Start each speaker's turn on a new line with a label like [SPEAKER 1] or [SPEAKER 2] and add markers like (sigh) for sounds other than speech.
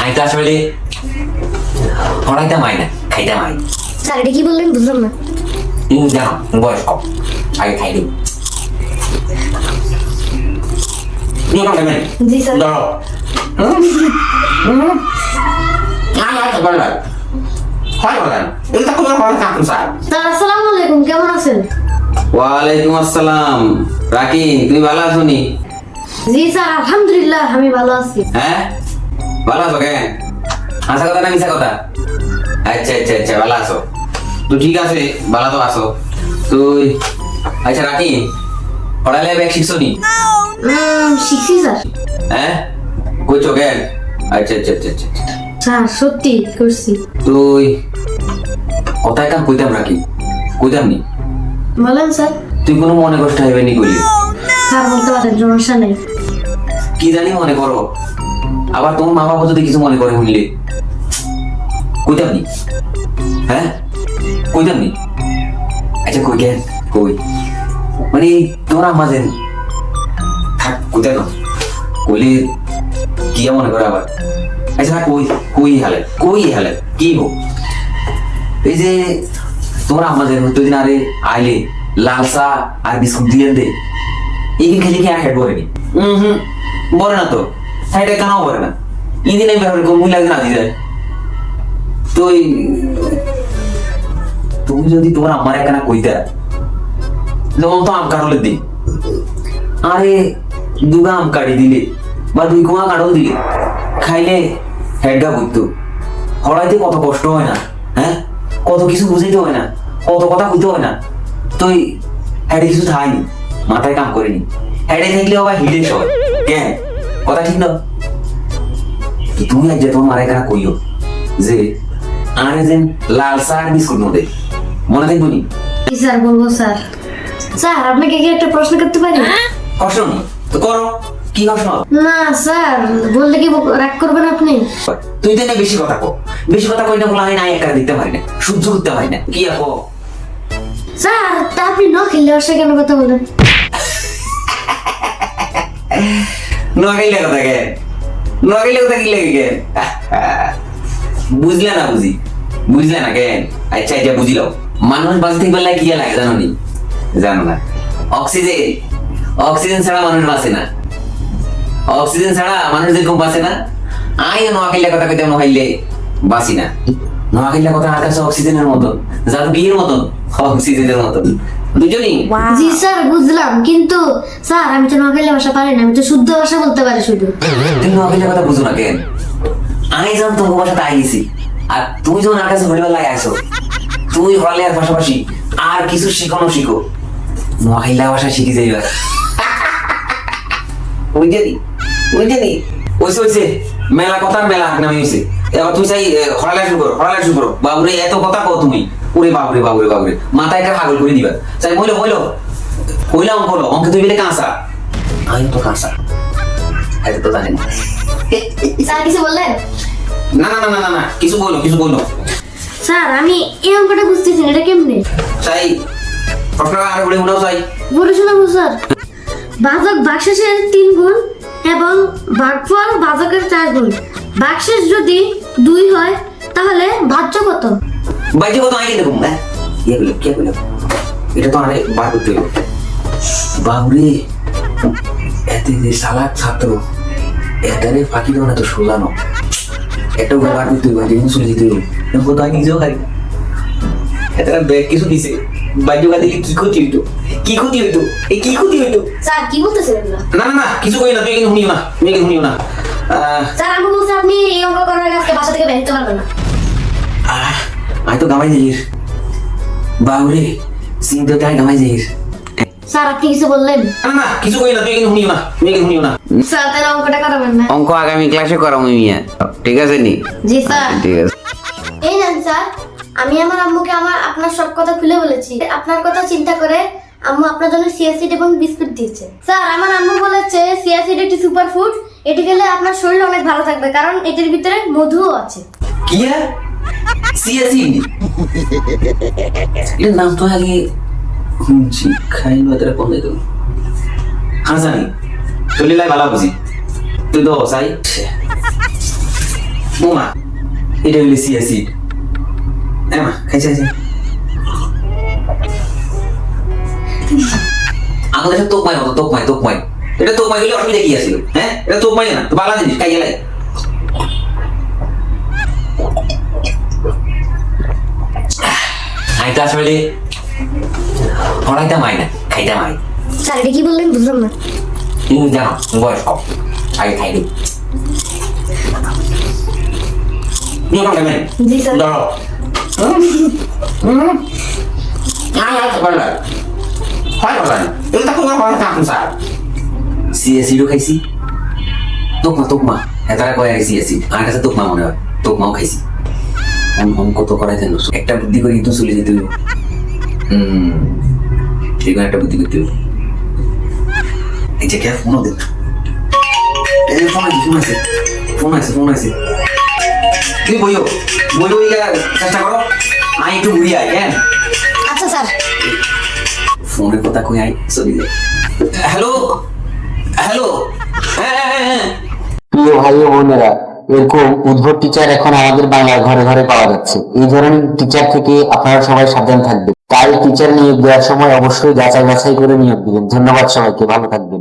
[SPEAKER 1] আমি তো আসলে পড়াইতাম হয় না খাইতাম হয়।
[SPEAKER 2] স্যার এটা কি বললেন বুঝলাম না।
[SPEAKER 1] বয়স কম আগে খাই
[SPEAKER 2] জি স্যার।
[SPEAKER 1] ধরো হয়
[SPEAKER 2] আলাইকুম কেমন আছেন?
[SPEAKER 3] ওয়ালাইকুম আসসালাম। রাকিন তুমি ভালো আছো নি?
[SPEAKER 2] জি স্যার আলহামদুলিল্লাহ আমি ভালো আছি।
[SPEAKER 3] হ্যাঁ? ভালো আছো কেন হাসা কথা না মিশা কথা? আচ্ছা আচ্ছা আচ্ছা ভালো আছো। তো ঠিক আছে ভালো তো আছো। তুই আচ্ছা রাকিন পড়ালে ব্যাগ শিখছো নি?
[SPEAKER 2] শিখছি স্যার।
[SPEAKER 3] হ্যাঁ? কইছো কেন আচ্ছা আচ্ছা আচ্ছা আচ্ছা আচ্ছা।
[SPEAKER 2] স্যার সত্যি করছি।
[SPEAKER 3] তুই কথায় কাম কইতাম রাখি। কইতাম নি?
[SPEAKER 2] বলেন স্যার।
[SPEAKER 3] তুই কোনো মনে কষ্ট হবে নি কইলি?
[SPEAKER 2] স্যার বলতে পারেন সমস্যা নেই।
[SPEAKER 3] কি জানি মনে করো। আবার তোমার মা বাবা যদি কিছু মনে করে শুনলে কইতাম নি হ্যাঁ? কইতাম নি আচ্ছা কই কেন কই? মানে তোমার আম্মা যেন। থাক, কইতে না কইলে কি মনে করে আবার? আচ্ছা কই কই হালে? কই হালে? কি গো এই যে তোমার আম্মা যেন দুদিন আরে আইলে লাল চা আর বিস্কুট দিয়ে দে। এই খেলে কি আর হেড বলেনি হুম হুম, বলে না তো। সাইডে কেনাও বলে না ইদিনে ব্যবহার করে মুই লাগে না দিয়ে যায় তো তুমি যদি তোমার আমার একখানা কইতা? যেমন তো আম কাটলে দিই আরে, দুগা আম কাটি দিলে, বা দুই কুমা কাটল দিলে, খাইলে হেডগা বুঝতো হড়াইতে কত কষ্ট হয় না হ্যাঁ? কত কিছু বুঝাইতে হয় না, কত কথা কইতে হয় না। তুই হেডে কিছু থাইনি, মাথায় কাম করিনি। হেডে থাকলে আবার হিলে সব কেন কথা ঠিক না? তো তুমি আজ যে তোমার মারা এখানে কইও যে আরে যেন লাল আর বিস্কুট মধ্যে। মনে থাকব নি?
[SPEAKER 2] স্যার বলব স্যার? স্যার আপনাকে কি একটা প্রশ্ন করতে পারি?
[SPEAKER 3] নেই। তো করো। কি কষ্ট
[SPEAKER 2] না স্যার বললে কি রাগ করবেন আপনি?
[SPEAKER 3] তুই তো না বেশি কথা কো। বেশি কথা কই না বলে আমি নাই একা দিতে পারি না। সহ্য করতে পারি না। কি আপো
[SPEAKER 2] স্যার তা আপনি ন খেললে অবশ্যই কেন কথা বলেন? (laughs)
[SPEAKER 3] নোয়াখাইলে কথা কে? নোয়াখাইলে কথা কি লাগে কেন বুঝলে না বুঝি? বুঝলে না কেন আচ্ছা আচ্ছা বুঝিলাম মানুষ বাঁচতে পারলে কি লাগে জানো নি? জানো না। অক্সিজেন। অক্সিজেন ছাড়া মানুষ বাঁচে না। অক্সিজেন ছাড়া মানুষ যেরকম বাঁচে না, আই নোয়াখাইলে কথা কইতে নোয়াখাইলে বাঁচি না। নোয়াখাইলে কথা আর অক্সিজেনের মতন যার বিয়ের মতন, অক্সিজেনের মতন। দুজনই
[SPEAKER 2] জি স্যার বুঝলাম। কিন্তু স্যার আমি তো নোয়াখালী ভাষা পারি না আমি তো শুদ্ধ ভাষা বলতে পারি শুধু।
[SPEAKER 3] তুমি নোয়াখালীর কথা বুঝো না কেন? আমি যখন তোমার আইছি আর তুমি যখন আর কাছে হরিবার লাগে আসো তুমি হলে আর পাশাপাশি আর কিছু শিখো শিখো। নোয়াখাইলা ভাষা শিখে যাইবা। দি ওইসে ওইসে মেলা কথার মেলা হাক নামে হয়েছে এবার তুমি চাই হরালা শুরু করো হরালা শুরু করো। বাবুরে এত কথা কও তুমি। ওরে বাবুরে বাবুরে বাবুরে। মাথায় একটা পাগল করে দিবা। চাই বইলো বইলো। কইলা অঙ্ক হলো অঙ্কে তুমি বেলে কাঁচা। আমি তো কাঁচা। এটা তো জানি না।
[SPEAKER 2] স্যার কিছু বললেন?
[SPEAKER 3] না না না না না কিছু বলো কিছু বলো।
[SPEAKER 2] স্যার আমি এই অঙ্কটা বুঝতেছি এটা কেমনে?
[SPEAKER 3] চাই প্রশ্নটা আরও বলে মনেও চাই।
[SPEAKER 2] বলে শোনাবো স্যার। বাজক বাকশেষের তিন গুণ এবং ভাগফল বাজকের চার গুণ। বাকশেষ যদি দুই হয় তাহলে ভাজ্য কত?
[SPEAKER 3] বাইরে কত আগে দেখুন হ্যাঁ? ইয়ে বলে কে বলে এটা তো আরে বার করতে হবে বাবুরে এতে যে সালাক ছাত্র এটারে ফাঁকি দেওয়া তো সোজানো একটা উপায় বার করতে হবে যেদিন চলে যেতে হবে কত আমি নিজেও খাই। এটা ব্যাগ কিছু দিছে। বাইরে দিলে কি ক্ষতি হইতো? কি ক্ষতি হইতো? এই কি ক্ষতি হইতো?
[SPEAKER 2] স্যার কি বলতেছেন
[SPEAKER 3] না না না কিছু কই না তুই কিন্তু শুনিও না তুমি কিন্তু শুনিও না।
[SPEAKER 2] স্যার আমি বলছি আপনি এই অঙ্ক করার আজকে বাসা থেকে বের হতে পারবেন না।
[SPEAKER 3] আমি তো গামাই যাইর বাবুরে চিন্তা তাই গামাই যাইর
[SPEAKER 2] স্যার আপনি কিছু বললেন?
[SPEAKER 3] না না কিছু কই না তুই কিন্তু শুনিও না তুমি কিন্তু শুনিও না।
[SPEAKER 2] স্যার তাহলে অঙ্কটা করাবেন না।
[SPEAKER 3] অঙ্ক আগামী ক্লাসে করাম মিয়া ঠিক আছে নি?
[SPEAKER 2] জি স্যার।
[SPEAKER 3] ঠিক আছে।
[SPEAKER 2] এই নেন স্যার। আমি আমার আম্মুকে আমার আপনার সব কথা খুলে বলেছি। আপনার কথা চিন্তা করে আম্মু আপনার জন্য সিয়াসিড এবং বিস্কুট দিয়েছে। স্যার আমার আম্মু বলেছে সিয়াসিড একটি সুপার ফুড এটি খেলে আপনার শরীর অনেক ভালো থাকবে কারণ এটির ভিতরে মধুও আছে।
[SPEAKER 3] কি সিএসি এর নাম তো আগে শুনছি খাই না তোরা কোন দিত হ্যাঁ জানি চলি লাই ভালো বুঝি তুই তো সাই বৌমা এটা হইলে সিএসি হ্যাঁ মা খাইছে খাইছে। আমাদের দেশে তোপ মাই মতো তোপ মাই তোপ মাই এটা তোপ মাই হলে অসুবিধা কি আছিল হ্যাঁ? এটা তোপ মাই না তো বালা জিনিস খাইয়ে লাগে আমি তো আসলে পড়াইতাম আই না খাইতাম আই
[SPEAKER 2] স্যার এটা কি বললেন বুঝলাম না।
[SPEAKER 3] তুমি জানো বয়স কম আগে খাই দিই।
[SPEAKER 1] নিয়ে কাম খাবেন
[SPEAKER 2] জি স্যার।
[SPEAKER 1] ধরো হুম হ্যাঁ হ্যাঁ তো করলেন হয় বলেন এটা কোনো কোনো থাকুন স্যার
[SPEAKER 3] সিএসি ও খাইছি। তোকমা তোকমা হেতারা কয়ে আর সিএসি আমার কাছে তোকমা মনে হয়। তোকমাও খাইছি। আমি অঙ্ক তো করাই দেন একটা বুদ্ধি করে কিন্তু চলে যেতে হুম ঠিক একটা বুদ্ধি করতে এই যে কে ফোনও দেন এই ফোন আছে ফোন আছে ফোন আছে ফোন আছে তুমি বইও বইও চেষ্টা করো আমি একটু ঘুরি আই হ্যাঁ
[SPEAKER 2] আচ্ছা স্যার
[SPEAKER 3] ফোনের কথা কই আই সরি হ্যালো? হ্যালো? হ্যাঁ হ্যাঁ হ্যাঁ
[SPEAKER 4] প্রিয় ভাই ও বোনেরা, এরকম উদ্ভট টিচার এখন আমাদের বাংলার ঘরে ঘরে পাওয়া যাচ্ছে। এই ধরনের টিচার থেকে আপনারা সবাই সাবধান থাকবেন। তাই টিচার নিয়োগ দেওয়ার সময় অবশ্যই যাচাই বাছাই করে নিয়োগ দিবেন। ধন্যবাদ সবাইকে, ভালো থাকবেন।